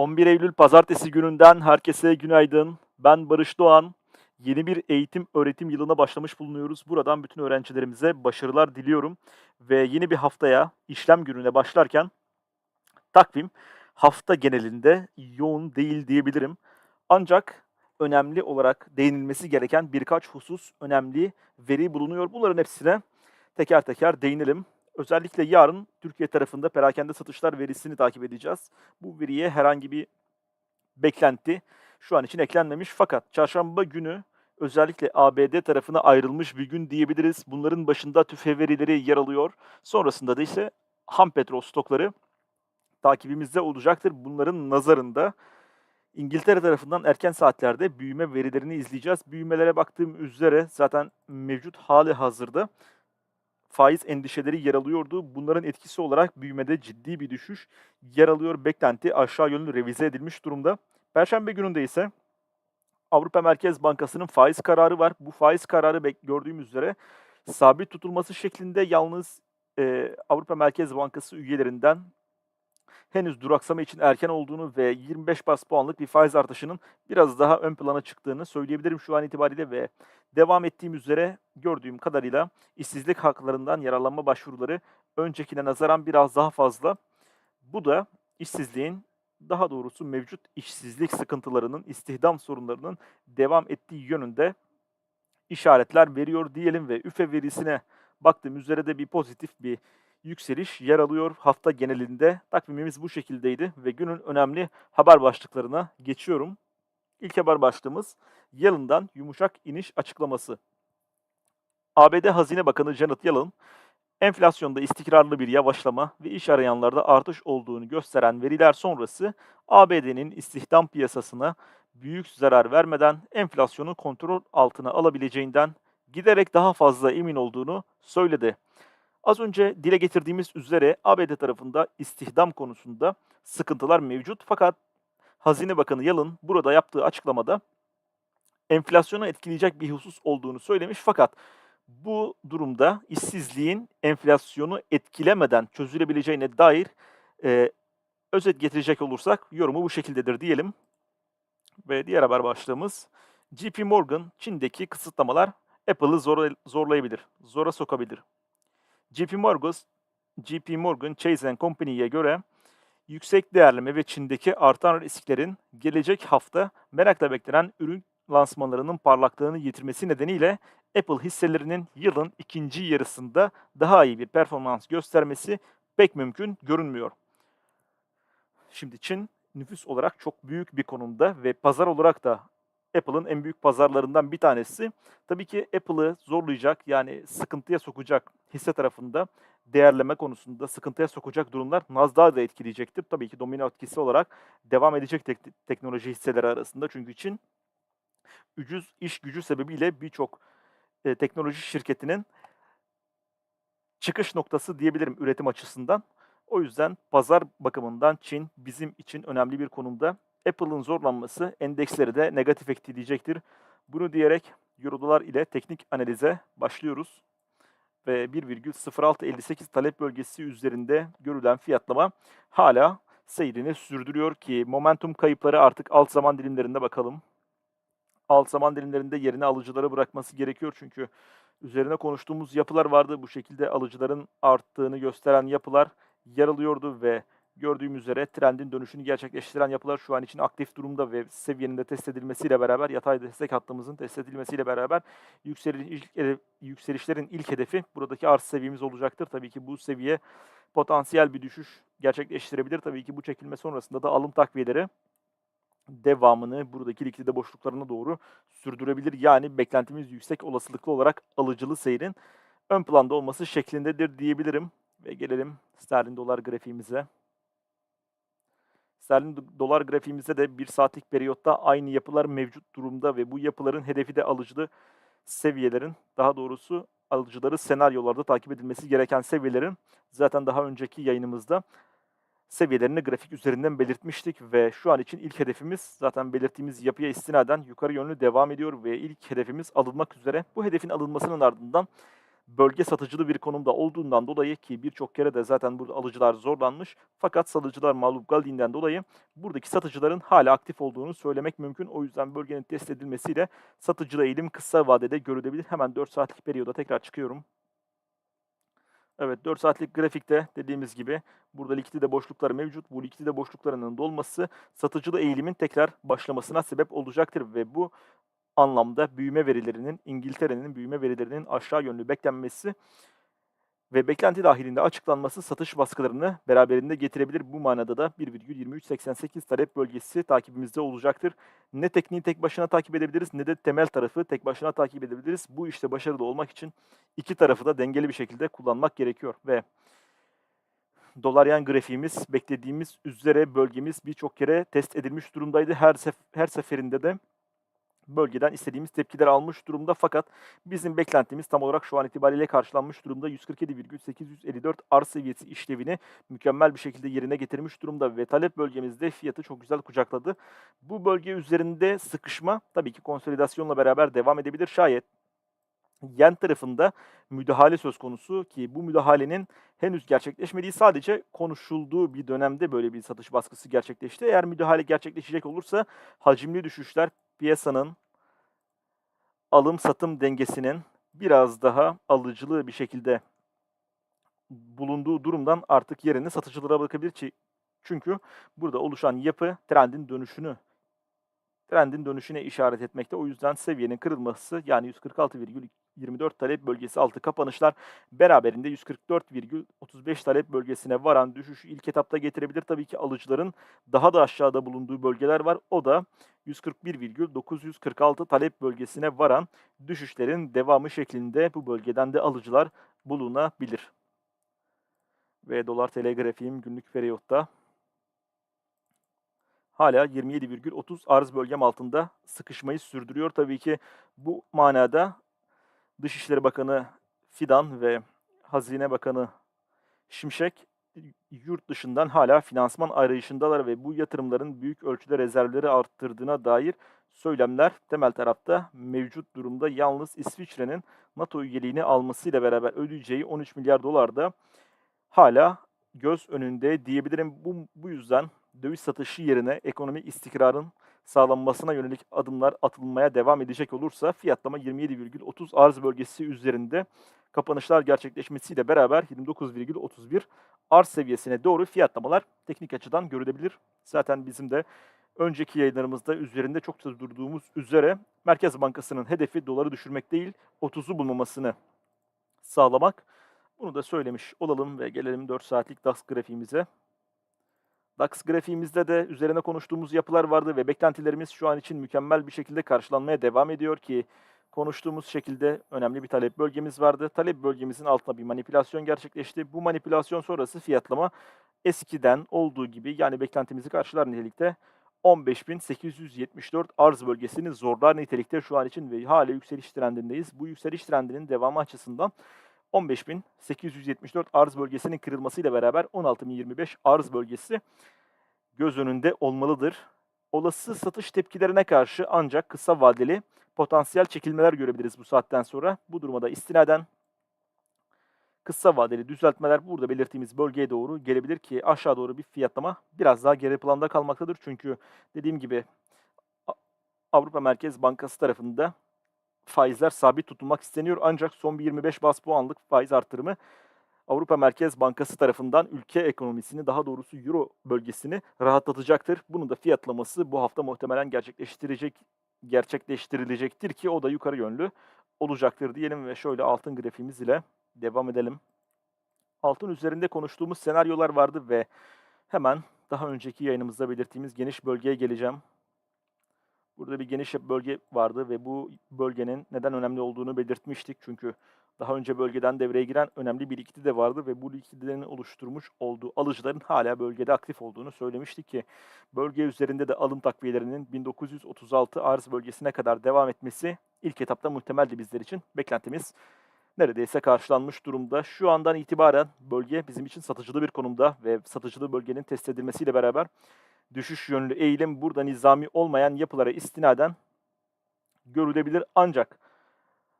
11 Eylül Pazartesi gününden herkese günaydın. Ben Barış Doğan. Yeni bir eğitim öğretim yılına başlamış bulunuyoruz. Buradan bütün öğrencilerimize başarılar diliyorum. Ve yeni bir haftaya işlem gününe başlarken takvim hafta genelinde yoğun değil diyebilirim. Ancak önemli olarak değinilmesi gereken birkaç husus, önemli veri bulunuyor. Bunların hepsine teker teker değinelim. Özellikle yarın Türkiye tarafında perakende satışlar verisini takip edeceğiz. Bu veriye herhangi bir beklenti şu an için eklenmemiş. Fakat çarşamba günü özellikle ABD tarafına ayrılmış bir gün diyebiliriz. Bunların başında tüfe verileri yer alıyor. Sonrasında da ise ham petrol stokları takibimizde olacaktır. Bunların nazarında İngiltere tarafından erken saatlerde büyüme verilerini izleyeceğiz. Büyümelere baktığım üzere zaten mevcut hali hazırda faiz endişeleri yer alıyordu. Bunların etkisi olarak büyümede ciddi bir düşüş yer alıyor. Beklenti aşağı yönlü revize edilmiş durumda. Perşembe gününde ise Avrupa Merkez Bankası'nın faiz kararı var. Bu faiz kararı gördüğümüz üzere sabit tutulması şeklinde yalnız e, Avrupa Merkez Bankası üyelerinden henüz duraksama için erken olduğunu ve 25 bas puanlık bir faiz artışının biraz daha ön plana çıktığını söyleyebilirim şu an itibariyle ve devam ettiğim üzere gördüğüm kadarıyla işsizlik haklarından yararlanma başvuruları öncekine nazaran biraz daha fazla. Bu da işsizliğin daha doğrusu mevcut işsizlik sıkıntılarının, istihdam sorunlarının devam ettiği yönünde işaretler veriyor diyelim ve üfe verisine baktığım üzere de bir pozitif bir yükseliş yer alıyor hafta genelinde. Takvimimiz bu şekildeydi ve günün önemli haber başlıklarına geçiyorum. İlk haber başlığımız Yalın'dan yumuşak iniş açıklaması. ABD Hazine Bakanı Janet Yellen, enflasyonda istikrarlı bir yavaşlama ve iş arayanlarda artış olduğunu gösteren veriler sonrası ABD'nin istihdam piyasasına büyük zarar vermeden enflasyonu kontrol altına alabileceğinden giderek daha fazla emin olduğunu söyledi. Az önce dile getirdiğimiz üzere ABD tarafında istihdam konusunda sıkıntılar mevcut fakat Hazine Bakanı Yalın burada yaptığı açıklamada enflasyonu etkileyecek bir husus olduğunu söylemiş fakat bu durumda işsizliğin enflasyonu etkilemeden çözülebileceğine dair e, özet getirecek olursak yorumu bu şekildedir diyelim. Ve diğer haber başlığımız JP Morgan Çin'deki kısıtlamalar Apple'ı zor, zorlayabilir, zora sokabilir. JP Morgan, JP Morgan Chase Company'ye göre yüksek değerleme ve Çin'deki artan risklerin gelecek hafta merakla beklenen ürün lansmanlarının parlaklığını yitirmesi nedeniyle Apple hisselerinin yılın ikinci yarısında daha iyi bir performans göstermesi pek mümkün görünmüyor. Şimdi Çin nüfus olarak çok büyük bir konumda ve pazar olarak da Apple'ın en büyük pazarlarından bir tanesi. Tabii ki Apple'ı zorlayacak yani sıkıntıya sokacak hisse tarafında değerleme konusunda sıkıntıya sokacak durumlar Nasdaq'ı da etkileyecektir. Tabii ki domino etkisi olarak devam edecek tek- teknoloji hisseleri arasında. Çünkü Çin ucuz iş gücü sebebiyle birçok e, teknoloji şirketinin çıkış noktası diyebilirim üretim açısından. O yüzden pazar bakımından Çin bizim için önemli bir konumda. Apple'ın zorlanması endeksleri de negatif etkileyecektir. Bunu diyerek Euro dolar ile teknik analize başlıyoruz. Ve 1,0658 talep bölgesi üzerinde görülen fiyatlama hala seyrini sürdürüyor ki momentum kayıpları artık alt zaman dilimlerinde bakalım. Alt zaman dilimlerinde yerini alıcılara bırakması gerekiyor çünkü üzerine konuştuğumuz yapılar vardı. Bu şekilde alıcıların arttığını gösteren yapılar yer alıyordu ve gördüğüm üzere trendin dönüşünü gerçekleştiren yapılar şu an için aktif durumda ve seviyenin de test edilmesiyle beraber yatay destek hattımızın test edilmesiyle beraber yükseliş, ilk, yükselişlerin ilk hedefi buradaki arz seviyemiz olacaktır. Tabii ki bu seviye potansiyel bir düşüş gerçekleştirebilir. Tabii ki bu çekilme sonrasında da alım takviyeleri devamını buradaki likidite boşluklarına doğru sürdürebilir. Yani beklentimiz yüksek olasılıklı olarak alıcılı seyrin ön planda olması şeklindedir diyebilirim. Ve gelelim sterlin dolar grafiğimize. Sterlin do- dolar grafiğimizde de bir saatlik periyotta aynı yapılar mevcut durumda ve bu yapıların hedefi de alıcılı seviyelerin daha doğrusu alıcıları senaryolarda takip edilmesi gereken seviyelerin zaten daha önceki yayınımızda seviyelerini grafik üzerinden belirtmiştik ve şu an için ilk hedefimiz zaten belirttiğimiz yapıya istinaden yukarı yönlü devam ediyor ve ilk hedefimiz alınmak üzere. Bu hedefin alınmasının ardından bölge satıcılı bir konumda olduğundan dolayı ki birçok kere de zaten burada alıcılar zorlanmış fakat satıcılar mağlup geldiğinden dolayı buradaki satıcıların hala aktif olduğunu söylemek mümkün. O yüzden bölgenin test edilmesiyle satıcıda eğilim kısa vadede görülebilir. Hemen 4 saatlik periyoda tekrar çıkıyorum. Evet 4 saatlik grafikte dediğimiz gibi burada likidite boşlukları mevcut. Bu likidite boşluklarının dolması satıcılı eğilimin tekrar başlamasına sebep olacaktır ve bu anlamda büyüme verilerinin İngiltere'nin büyüme verilerinin aşağı yönlü beklenmesi ve beklenti dahilinde açıklanması satış baskılarını beraberinde getirebilir. Bu manada da 1,2388 talep bölgesi takibimizde olacaktır. Ne tekniği tek başına takip edebiliriz ne de temel tarafı tek başına takip edebiliriz. Bu işte başarılı olmak için iki tarafı da dengeli bir şekilde kullanmak gerekiyor ve dolar yen grafiğimiz beklediğimiz üzere bölgemiz birçok kere test edilmiş durumdaydı. Her sef her seferinde de bölgeden istediğimiz tepkiler almış durumda fakat bizim beklentimiz tam olarak şu an itibariyle karşılanmış durumda. 147,854 arz seviyesi işlevini mükemmel bir şekilde yerine getirmiş durumda ve talep bölgemizde fiyatı çok güzel kucakladı. Bu bölge üzerinde sıkışma tabii ki konsolidasyonla beraber devam edebilir. Şayet yen tarafında müdahale söz konusu ki bu müdahalenin henüz gerçekleşmediği sadece konuşulduğu bir dönemde böyle bir satış baskısı gerçekleşti. Eğer müdahale gerçekleşecek olursa hacimli düşüşler piyasanın alım satım dengesinin biraz daha alıcılı bir şekilde bulunduğu durumdan artık yerini satıcılara bırakabilir. Çünkü burada oluşan yapı trendin dönüşünü trendin dönüşüne işaret etmekte. O yüzden seviyenin kırılması yani 146,24 talep bölgesi altı kapanışlar beraberinde 144,35 talep bölgesine varan düşüşü ilk etapta getirebilir. Tabii ki alıcıların daha da aşağıda bulunduğu bölgeler var. O da 141,946 talep bölgesine varan düşüşlerin devamı şeklinde bu bölgeden de alıcılar bulunabilir. Ve dolar TL grafiğim günlük periyotta hala 27,30 arz bölgem altında sıkışmayı sürdürüyor. Tabii ki bu manada Dışişleri Bakanı Fidan ve Hazine Bakanı Şimşek yurt dışından hala finansman arayışındalar ve bu yatırımların büyük ölçüde rezervleri arttırdığına dair söylemler temel tarafta mevcut durumda. Yalnız İsviçre'nin NATO üyeliğini almasıyla beraber ödeyeceği 13 milyar dolar da hala göz önünde diyebilirim. Bu, bu yüzden döviz satışı yerine ekonomik istikrarın sağlanmasına yönelik adımlar atılmaya devam edecek olursa fiyatlama 27,30 arz bölgesi üzerinde kapanışlar gerçekleşmesiyle beraber 29,31 arz seviyesine doğru fiyatlamalar teknik açıdan görülebilir. Zaten bizim de önceki yayınlarımızda üzerinde çok durduğumuz üzere Merkez Bankası'nın hedefi doları düşürmek değil 30'u bulmamasını sağlamak. Bunu da söylemiş olalım ve gelelim 4 saatlik DAX grafiğimize. DAX grafiğimizde de üzerine konuştuğumuz yapılar vardı ve beklentilerimiz şu an için mükemmel bir şekilde karşılanmaya devam ediyor ki konuştuğumuz şekilde önemli bir talep bölgemiz vardı. Talep bölgemizin altında bir manipülasyon gerçekleşti. Bu manipülasyon sonrası fiyatlama eskiden olduğu gibi yani beklentimizi karşılar nitelikte 15.874 arz bölgesini zorlar nitelikte şu an için ve hala yükseliş trendindeyiz. Bu yükseliş trendinin devamı açısından 15.874 arz bölgesinin kırılmasıyla beraber 16.025 arz bölgesi göz önünde olmalıdır. Olası satış tepkilerine karşı ancak kısa vadeli potansiyel çekilmeler görebiliriz bu saatten sonra. Bu durumda istinaden kısa vadeli düzeltmeler burada belirttiğimiz bölgeye doğru gelebilir ki aşağı doğru bir fiyatlama biraz daha geri planda kalmaktadır. Çünkü dediğim gibi Avrupa Merkez Bankası tarafında faizler sabit tutulmak isteniyor. Ancak son bir 25 bas puanlık faiz artırımı Avrupa Merkez Bankası tarafından ülke ekonomisini daha doğrusu Euro bölgesini rahatlatacaktır. Bunun da fiyatlaması bu hafta muhtemelen gerçekleştirecek gerçekleştirilecektir ki o da yukarı yönlü olacaktır diyelim ve şöyle altın grafiğimiz ile devam edelim. Altın üzerinde konuştuğumuz senaryolar vardı ve hemen daha önceki yayınımızda belirttiğimiz geniş bölgeye geleceğim. Burada bir geniş bölge vardı ve bu bölgenin neden önemli olduğunu belirtmiştik. Çünkü daha önce bölgeden devreye giren önemli bir likidi de vardı ve bu likidlerin oluşturmuş olduğu alıcıların hala bölgede aktif olduğunu söylemiştik ki bölge üzerinde de alım takviyelerinin 1936 arz bölgesine kadar devam etmesi ilk etapta muhtemeldi bizler için. Beklentimiz neredeyse karşılanmış durumda. Şu andan itibaren bölge bizim için satıcılı bir konumda ve satıcılı bölgenin test edilmesiyle beraber düşüş yönlü eğilim burada nizami olmayan yapılara istinaden görülebilir. Ancak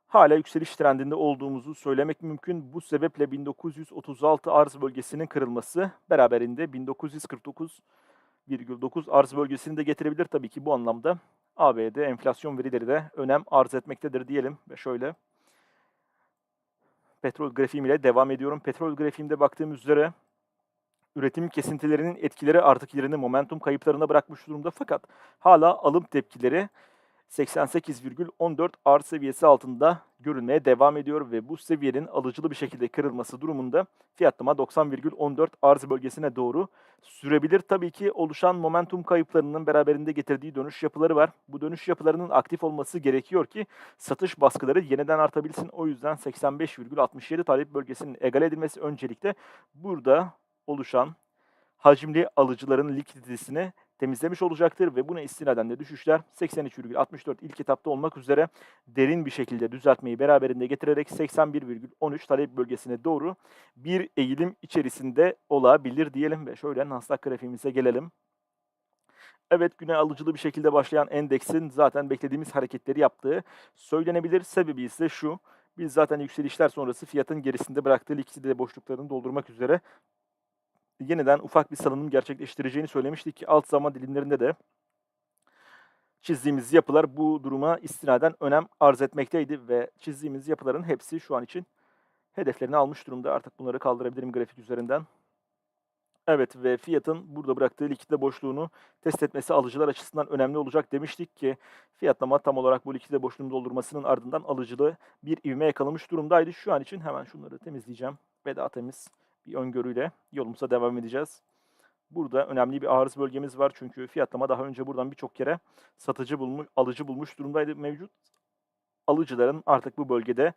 hala yükseliş trendinde olduğumuzu söylemek mümkün. Bu sebeple 1936 arz bölgesinin kırılması beraberinde 1949,9 arz bölgesini de getirebilir. Tabii ki bu anlamda ABD enflasyon verileri de önem arz etmektedir diyelim ve şöyle petrol grafiğim ile devam ediyorum. Petrol grafiğimde baktığım üzere üretim kesintilerinin etkileri artık yerini momentum kayıplarına bırakmış durumda fakat hala alım tepkileri 88,14 R seviyesi altında görülmeye devam ediyor ve bu seviyenin alıcılı bir şekilde kırılması durumunda fiyatlama 90,14 arz bölgesine doğru sürebilir. Tabii ki oluşan momentum kayıplarının beraberinde getirdiği dönüş yapıları var. Bu dönüş yapılarının aktif olması gerekiyor ki satış baskıları yeniden artabilsin. O yüzden 85,67 talep bölgesinin egale edilmesi öncelikle burada oluşan hacimli alıcıların likiditesini temizlemiş olacaktır ve buna istinaden de düşüşler 83,64 ilk etapta olmak üzere derin bir şekilde düzeltmeyi beraberinde getirerek 81,13 talep bölgesine doğru bir eğilim içerisinde olabilir diyelim ve şöyle Nasdaq grafiğimize gelelim. Evet güne alıcılı bir şekilde başlayan endeksin zaten beklediğimiz hareketleri yaptığı söylenebilir. Sebebi ise şu. Biz zaten yükselişler sonrası fiyatın gerisinde bıraktığı likidite boşluklarını doldurmak üzere yeniden ufak bir salınım gerçekleştireceğini söylemiştik alt zaman dilimlerinde de çizdiğimiz yapılar bu duruma istinaden önem arz etmekteydi ve çizdiğimiz yapıların hepsi şu an için hedeflerini almış durumda. Artık bunları kaldırabilirim grafik üzerinden. Evet ve fiyatın burada bıraktığı likidite boşluğunu test etmesi alıcılar açısından önemli olacak demiştik ki fiyatlama tam olarak bu likidite boşluğunu doldurmasının ardından alıcılığı bir ivme yakalamış durumdaydı. Şu an için hemen şunları temizleyeceğim ve daha temiz bir öngörüyle yolumuza devam edeceğiz. Burada önemli bir arız bölgemiz var çünkü fiyatlama daha önce buradan birçok kere satıcı bulmuş, alıcı bulmuş durumdaydı mevcut. Alıcıların artık bu bölgede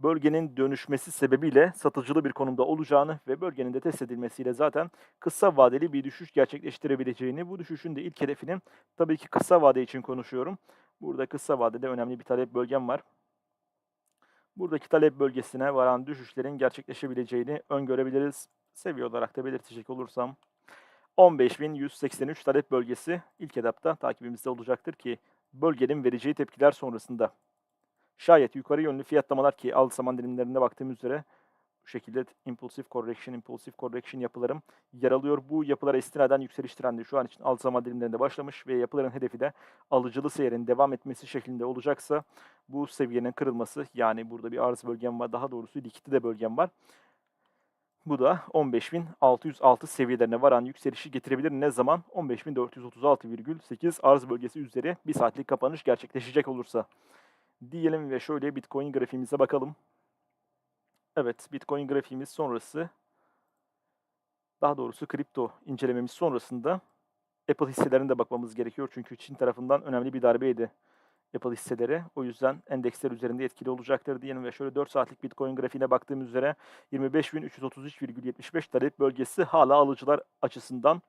bölgenin dönüşmesi sebebiyle satıcılı bir konumda olacağını ve bölgenin de test edilmesiyle zaten kısa vadeli bir düşüş gerçekleştirebileceğini, bu düşüşün de ilk hedefinin tabii ki kısa vade için konuşuyorum. Burada kısa vadede önemli bir talep bölgem var. Buradaki talep bölgesine varan düşüşlerin gerçekleşebileceğini öngörebiliriz. Seviye olarak da belirtecek olursam 15.183 talep bölgesi ilk etapta takibimizde olacaktır ki bölgenin vereceği tepkiler sonrasında şayet yukarı yönlü fiyatlamalar ki al zaman dilimlerinde baktığım üzere şekilde impulsif correction, impulsif correction yapılarım yer alıyor. Bu yapılara istinaden yükseliş trendi şu an için alt zaman dilimlerinde başlamış ve yapıların hedefi de alıcılı seyrin devam etmesi şeklinde olacaksa bu seviyenin kırılması yani burada bir arz bölgem var daha doğrusu likidite bölgem var. Bu da 15.606 seviyelerine varan yükselişi getirebilir. Ne zaman? 15.436,8 arz bölgesi üzeri bir saatlik kapanış gerçekleşecek olursa. Diyelim ve şöyle Bitcoin grafiğimize bakalım. Evet, Bitcoin grafiğimiz sonrası, daha doğrusu kripto incelememiz sonrasında Apple hisselerine de bakmamız gerekiyor. Çünkü Çin tarafından önemli bir darbeydi Apple hisseleri. O yüzden endeksler üzerinde etkili olacaktır diyelim ve şöyle 4 saatlik Bitcoin grafiğine baktığım üzere 25.333,75 talep bölgesi hala alıcılar açısından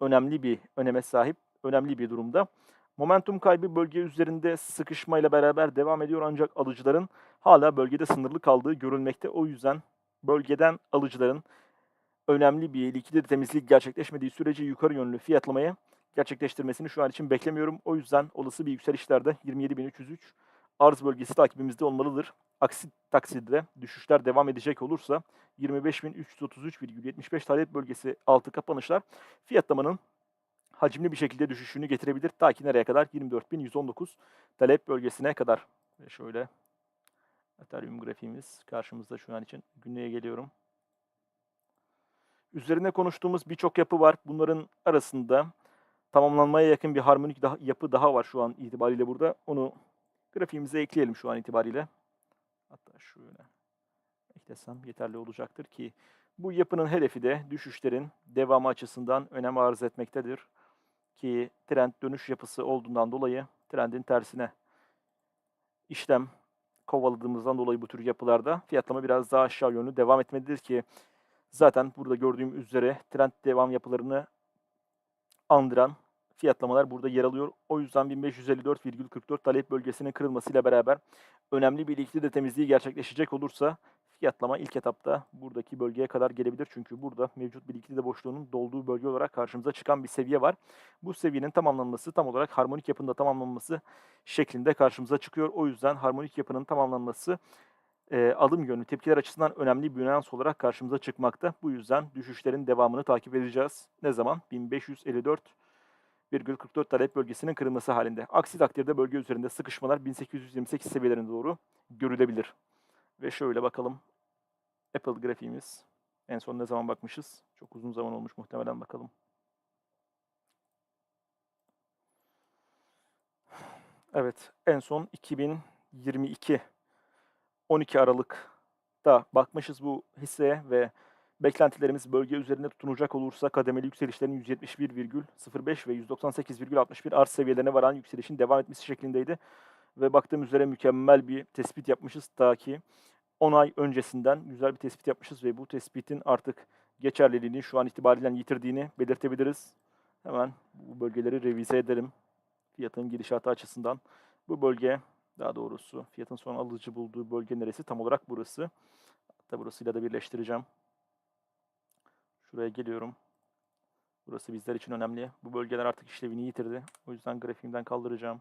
önemli bir öneme sahip, önemli bir durumda. Momentum kaybı bölge üzerinde sıkışmayla beraber devam ediyor ancak alıcıların hala bölgede sınırlı kaldığı görülmekte. O yüzden bölgeden alıcıların önemli bir likidite temizlik gerçekleşmediği sürece yukarı yönlü fiyatlamayı gerçekleştirmesini şu an için beklemiyorum. O yüzden olası bir yükselişlerde 27.303 arz bölgesi takibimizde olmalıdır. Aksi takdirde düşüşler devam edecek olursa 25.333,75 talep bölgesi altı kapanışlar fiyatlamanın hacimli bir şekilde düşüşünü getirebilir. Ta ki nereye kadar? 24.119 talep bölgesine kadar. Ve şöyle Ethereum grafiğimiz karşımızda şu an için. Günlüğe geliyorum. Üzerine konuştuğumuz birçok yapı var. Bunların arasında tamamlanmaya yakın bir harmonik daha, yapı daha var şu an itibariyle burada. Onu grafiğimize ekleyelim şu an itibariyle. Hatta şöyle eklesem yeterli olacaktır ki bu yapının hedefi de düşüşlerin devamı açısından önem arz etmektedir ki trend dönüş yapısı olduğundan dolayı trendin tersine işlem kovaladığımızdan dolayı bu tür yapılarda fiyatlama biraz daha aşağı yönlü devam etmelidir ki zaten burada gördüğüm üzere trend devam yapılarını andıran fiyatlamalar burada yer alıyor. O yüzden 1554,44 talep bölgesinin kırılmasıyla beraber önemli bir likidite temizliği gerçekleşecek olursa Fiyatlama ilk etapta buradaki bölgeye kadar gelebilir. Çünkü burada mevcut bir likidite boşluğunun dolduğu bölge olarak karşımıza çıkan bir seviye var. Bu seviyenin tamamlanması tam olarak harmonik yapının da tamamlanması şeklinde karşımıza çıkıyor. O yüzden harmonik yapının tamamlanması e, alım yönlü tepkiler açısından önemli bir nüans olarak karşımıza çıkmakta. Bu yüzden düşüşlerin devamını takip edeceğiz. Ne zaman? 1554,44 talep bölgesinin kırılması halinde. Aksi takdirde bölge üzerinde sıkışmalar 1828 seviyelerine doğru görülebilir. Ve şöyle bakalım. Apple grafiğimiz. En son ne zaman bakmışız? Çok uzun zaman olmuş muhtemelen bakalım. Evet, en son 2022 12 Aralık'ta bakmışız bu hisseye ve beklentilerimiz bölge üzerinde tutunacak olursa kademeli yükselişlerin 171,05 ve 198,61 arz seviyelerine varan yükselişin devam etmesi şeklindeydi. Ve baktığım üzere mükemmel bir tespit yapmışız ta ki 10 ay öncesinden güzel bir tespit yapmışız ve bu tespitin artık geçerliliğini şu an itibariyle yitirdiğini belirtebiliriz. Hemen bu bölgeleri revize edelim fiyatın gidişatı açısından. Bu bölge daha doğrusu fiyatın son alıcı bulduğu bölge neresi? Tam olarak burası. Hatta burasıyla da birleştireceğim. Şuraya geliyorum. Burası bizler için önemli. Bu bölgeler artık işlevini yitirdi. O yüzden grafiğimden kaldıracağım.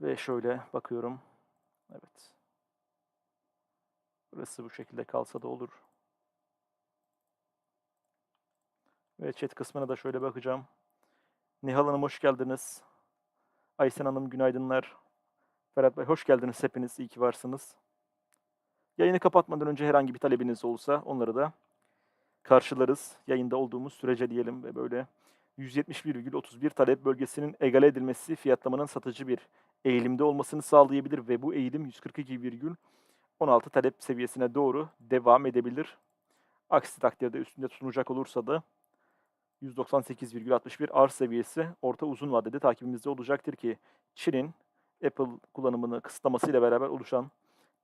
Ve şöyle bakıyorum. Evet. Burası bu şekilde kalsa da olur. Ve chat kısmına da şöyle bakacağım. Nihal Hanım hoş geldiniz. Aysen Hanım günaydınlar. Ferhat Bey hoş geldiniz hepiniz. İyi ki varsınız. Yayını kapatmadan önce herhangi bir talebiniz olsa onları da karşılarız. Yayında olduğumuz sürece diyelim ve böyle 171,31 talep bölgesinin egale edilmesi fiyatlamanın satıcı bir eğilimde olmasını sağlayabilir ve bu eğilim 142,16 talep seviyesine doğru devam edebilir. Aksi takdirde üstünde tutunacak olursa da 198,61 arz seviyesi orta uzun vadede takibimizde olacaktır ki Çin'in Apple kullanımını kısıtlamasıyla beraber oluşan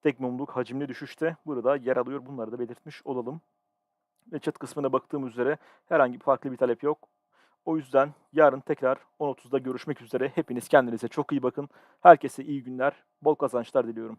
tek mumluk hacimli düşüşte burada yer alıyor. Bunları da belirtmiş olalım. Ve chat kısmına baktığım üzere herhangi farklı bir talep yok. O yüzden yarın tekrar 10.30'da görüşmek üzere. Hepiniz kendinize çok iyi bakın. Herkese iyi günler, bol kazançlar diliyorum.